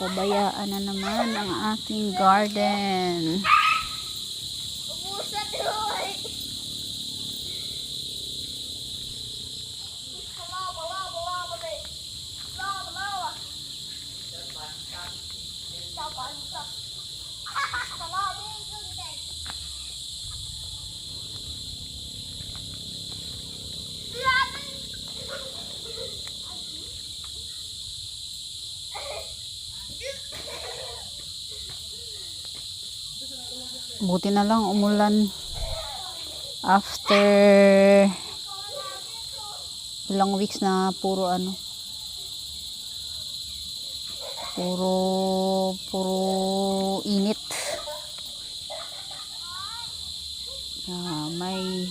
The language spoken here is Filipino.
Pabayaan na naman ang aking garden. Ubusan doon. Buti na lang umulan. After ilang weeks na puro ano. Puro puro init. Ah, may